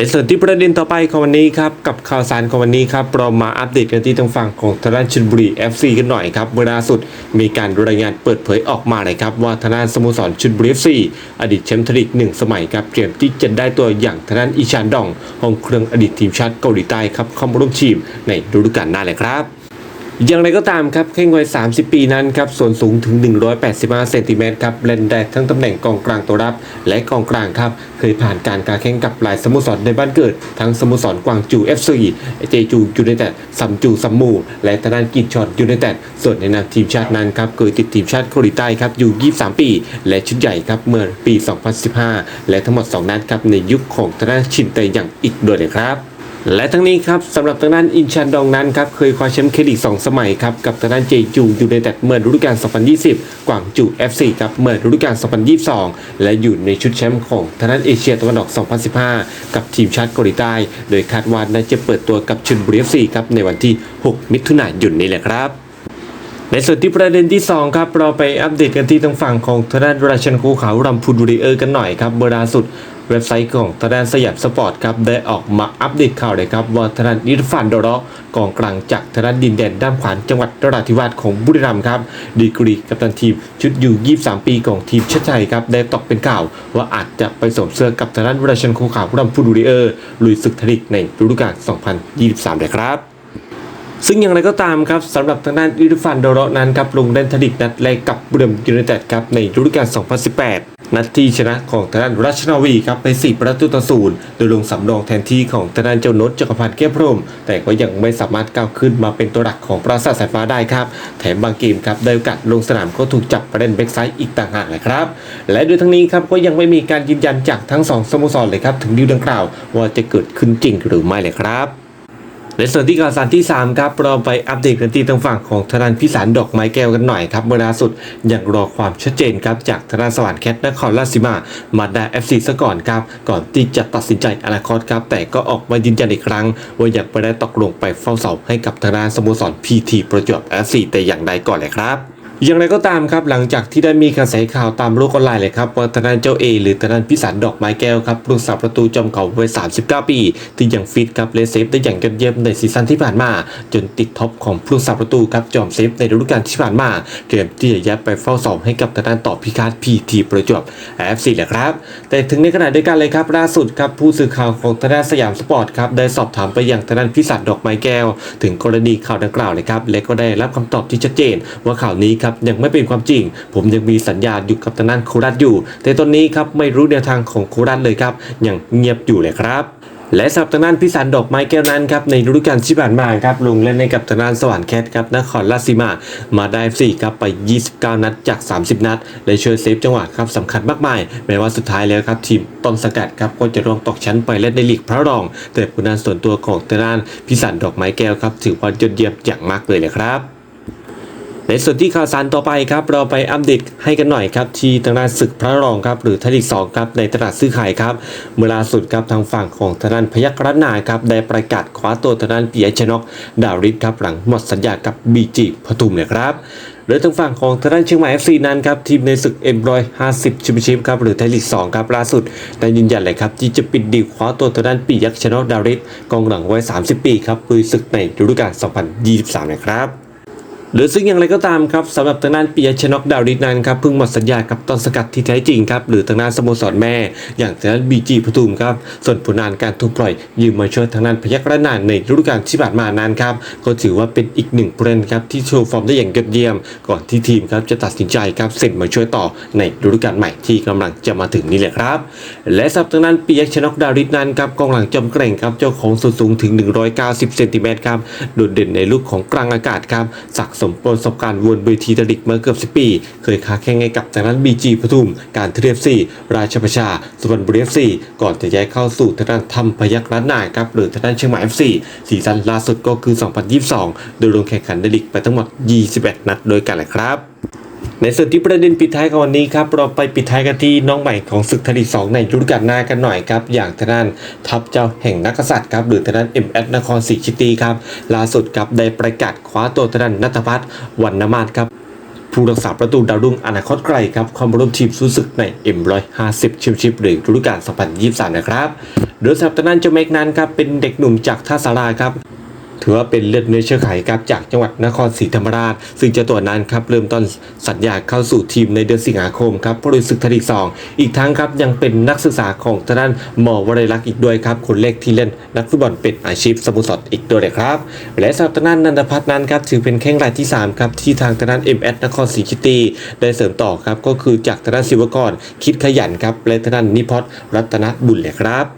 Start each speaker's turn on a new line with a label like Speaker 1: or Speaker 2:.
Speaker 1: ในส่วนที่ประเด็นต่อไปของวันนี้ครับกับข่าวสารของวันนี้ครับเรามาอัปเดตกันที่ทางฝั่งของทางด้านชลบุรี FC กันหน่อยครับเวลาสุดมีการรายงานเปิดเผยออกมาเลยครับว่าทางด้านสโมสรชลบุรี FC อดีตแชมป์ทลีกหนึ่งสมัยครับเตรียมที่จะได้ตัวอย่างทางด้านอิชานดองของเครื่องอดีตทีมชาติเกาหลีใต้ครับเข้ามาร่วมทีมในฤดูกาลหน้าเลยครับ อย่างไรก็ตามครับแข้งวัย 30 ปีนั้นครับส่วนสูงถึง 185 เซนติเมตรครับเล่นได้ทั้งตำแหน่งกองกลางตัวรับ และกองกลางครับ เคยผ่านการการแข่งกับหลายสโมสรในบ้านเกิด ทั้งสโมสรกวางจู FC เจจูยูไนเต็ดซัมจูซัมมู และทางด้านกินชอนยูไนเต็ดส่วนในนามทีมชาตินั้นครับเคยติดทีมชาติเกาหลีใต้ครับอยู่ 23 ปี และชุดใหญ่ครับเมื่อปี 2015 และทั้งหมด 2 นัดครับในยุคของทางด้านชินเตยังอีกด้วยนะครับ และทั้งนี้ครับสำหรับทางด้านอินชันดองนั้นครับเคยคว้าแชมป์เครดิต2สมัยครับกับทางด้านเจจูยูไนเต็ดเมื่อฤดูกาล 2020 กวางจู FC ครับเมื่อฤดูกาล 2022 และอยู่ในชุดแชมป์ของทางด้านเอเชียตะวันออก 2015 กับทีมชาติเกาหลีใต้ โดยคาดว่าน่าจะเปิดตัวกับชลบุรี FC ครับในวันที่ 6 มิถุนายนนี้แหละครับในส่วนที่ประเด็นที่ 2 ครับ เราไปอัปเดตกันที่ทางฝั่งของทางด้านราชันคูเขารำพูนบุรีเออร์กันหน่อยครับเบอร์ล่าสุด เว็บไซต์ของทางด้านสยามสปอร์ตครับได้ออกมาอัปเดตข่าวเลยครับว่าทางด้านอิรฟันโดโรกองกลางจากทางด้านดินแดนด้ามขวานจังหวัดนราธิวาสของบุรีรัมย์ครับดีกรีกัปตันทีมชุดอยู่ 23 ปีของทีมชาติไทยครับได้ตกเป็นข่าวว่าอาจจะไปสวมเสื้อกับทางด้านราชันโคูเขารำพูนบุรีเออร์ลุยศึกทลิกในฤดูกาล 2023เลยครับซึ่งอย่างไรก็ตามครับสำหรับทางด้านอิรฟันโดโรนั้นครับลงเล่นทดิกนัดแรกกับบุรีรัมย์ยูไนเต็ดครับในฤดูกาล 2018 นัดที่ชนะของทางด้านราชนาวีครับไป 4 ประตูต่อศูนย์โดยลงสำรองแทนที่ของทางด้านเจ้าโนตจักรพันธ์แก้วพรม แต่ก็ยังไม่สามารถก้าวขึ้นมาเป็นตัวหลักของปราสาทสายฟ้าได้ครับ แถมบางเกมครับได้โอกาสลงสนามก็ถูกจับไปเล่นแบ็กไซด์อีกต่างหากเลยครับ และโดยทั้งนี้ครับก็ยังไม่มีการยืนยันจากทั้งสองสโมสรเลยครับถึงดีลดังกล่าว ว่าจะเกิดขึ้นจริงหรือไม่เลยครับ ในส่วนที่ข่าวสารที่ 3 ครับเราไปอัปเดตกันที่ทางฝั่งของธนานพิสารดอกไม้แก้วกันหน่อยครับเมื่อล่าสุดยังรอความชัดเจนครับจากธนานสวรรค์แคทนครราชสีมามาดาเอฟซีซะก่อนครับก่อนที่จะตัดสินใจอนาคตครับแต่ก็ออกมายืนยันอีกครั้ง ว่าอยากไปได้ตกลงไปเฝ้าเสาให้กับธนานสโมสรพีทีประจวบเอฟซีแต่อย่างใดก่อนเลยครับ อย่างไรก็ตามครับหลังจากที่ได้มีกระแสข่าวตามโลกออนไลน์เลยครับว่าทางด้านเจ้าเอหรือทางด้านพิสารดอกไม้แก้วครับผู้รักษาประตูจอมเก่าวัย 39 ปี ที่ยังฟิตครับแลเซฟได้อย่างยอดเยี่ยมในซีซั่นที่ผ่านมา จนติดท็อปของผู้รักษาประตูครับจอมเซฟในฤดูกาลที่ผ่านมาเตรียมที่จะย้ายไปเฝ้าสองให้กับทางด้านต่อพิฆาตพีทีประจวบ FC แหละครับ แต่ถึงในขณะเดียวกันเลยครับล่าสุดครับผู้สื่อข่าวของทางด้านสยามสปอร์ตครับได้สอบถามไปยังทางด้านพิสารดอกไม้แก้ว ถึงกรณีข่าวดังกล่าวเลยครับและก็ได้รับคำตอบที่ชัดเจนว่าข่าวนี้ครับยังไม่เป็นความจริง ผมยังมีสัญญาอยู่กับทางด้านโคราชอยู่ แต่ตอนนี้ครับไม่รู้แนวทางของโคราชเลยครับยังเงียบอยู่เลยครับและสำหรับทางด้านพิสารดอกไม้แก้วนั้นครับในฤดูกาลที่ผ่านมาครับลงเล่นในกับทางด้านสวรรค์แคทครับนครราชสีมา มาได้สี่ครับไป 29 นัดจาก 30 นัดและช่วยเซฟจังหวะครับสำคัญมากมายแม้ว่าสุดท้ายแล้วครับทีมต้นสกัดครับก็จะร่วงตกชั้นไปเล่นในลีกพระรอง แต่ผลงานส่วนตัวของทางด้านพิสารดอกไม้แก้วครับถือว่ายอดเยี่ยมอย่างมากเลยเลยครับ ในส่วนที่ข่าวสารต่อไปครับเราไปอัปเดตให้กันหน่อยครับที่ทางด้านศึกพระรองครับหรือไทยลีก2ครับในตลาดซื้อขายครับเมื่อล่าสุดครับทางฝั่งของทางด้านพยัคฆ์รัตนาครับได้ประกาศคว้าตัวทางด้านเปียชนกดาวริศครับหลังหมดสัญญากับบีจีปทุมเนี่ยครับโดยทางฝั่งของทางด้านเชียงใหม่ FC นั้นครับทีมในศึก M150 แชมเปี้ยนชิพครับหรือไทยลีก2ครับล่าสุดได้ยืนยันเลยครับที่จะปิดดีลคว้าตัวทางด้านปียักษ์ชนกดาวริศกองหลังวัย30 ปีครับลุยศึกในฤดูกาล2023นะครับ หรือซึ่งอย่างไรก็ตามครับสำหรับทางด้านปียชนกดาวดิษนั้นครับเพิ่งหมดสัญญากับต้นสกัดที่แท้จริงครับหรือทางด้านสโมสรแม่ อย่างทางด้านบีจีปทุมครับส่วนผลงานการถูกปล่อยยืมมาช่วยทางด้านพยัคฆ์ระนานในฤดูกาลที่ผ่านมานั้นครับก็ถือว่าเป็นอีกหนึ่งผู้เล่นครับที่โชว์ฟอร์มได้อย่างยอดเยี่ยม ก่อนที่ทีมครับจะตัดสินใจครับเซ็นมาช่วยต่อในฤดูกาลใหม่ที่กำลังจะมาถึงนี่แหละครับ และสำหรับทางด้านปียชนกดาวดิษนั้นครับกองหลังจอมแกร่งครับเจ้าของส่วนสูงถึง 190เซนติเมตรครับโดดเด่นในลูกของกลางอากาศครับสักสมประสบการณ์วนเวทีตลิกมาเกือบ10ปี เคยค้าแข่งให้กับทางด้านบีจีปทุม การเทียบซีราชประชา สุพรรณบุรีเอฟซีก่อนจะย้ายเข้าสู่ทางด้านทำพยักร้านนาครับหรือทางด้านเชียงใหม่เอฟซีซีซั่นล่าสุดก็คือ 2022 โดยลงแข่งขันในลีกไปทั้งหมด 21 นัดโดยกันแหละครับ ในส่วนที่ประเด็นปิดท้ายของวันนี้ครับเราไปปิดท้ายกันที่น้องใหม่ของศึกไทยลีกสองในฤดูกาลหน้ากันหน่อยครับอย่างทางด้านทัพเจ้าแห่งนักษัตริย์ครับหรือทางด้านเอ็มเอสนครศรีชิตีครับล่าสุดครับได้ประกาศคว้าตัวทางด้านนัทพัฒน์วันนมาศครับผู้รักษาประตูดาวรุ่งอนาคตไกลครับเข้ามาร่วมทีมสู้ศึกใน M150 ชิมชิปหรือฤดูกาล2023 นะครับโดยสำหรับทางด้านเจ้าเมกนั้นครับเป็นเด็กหนุ่มจากท่าสาราครับ ถือว่าเป็นเลือดเนื้อเชื้อไขครับจากจังหวัดนครศรีธรรมราช ซึ่งเจ้าตัวนั้นครับเริ่มต้นสัญญาเข้าสู่ทีมในเดือนสิงหาคมครับบริสุทธิ์ทลีกสองอีกทั้งครับยังเป็นนักศึกษาของทางด้านมอวลัยลักษ์อีกด้วยครับคนแรกที่เล่นนักฟุตบอลเป็นอาชีพสโมุสรอีกด้วยเลยครับ และสำหรับทางด้านนันทพัฒน์นั้นครับถือเป็นแข้งรายที่3ครับที่ทางทางด้าน MS นครศรีชิตีได้เสริมต่อครับก็คือจากทางด้านศิวกรคิดขยันครับและทางด้านนิพศรัตนบุญเลยครับ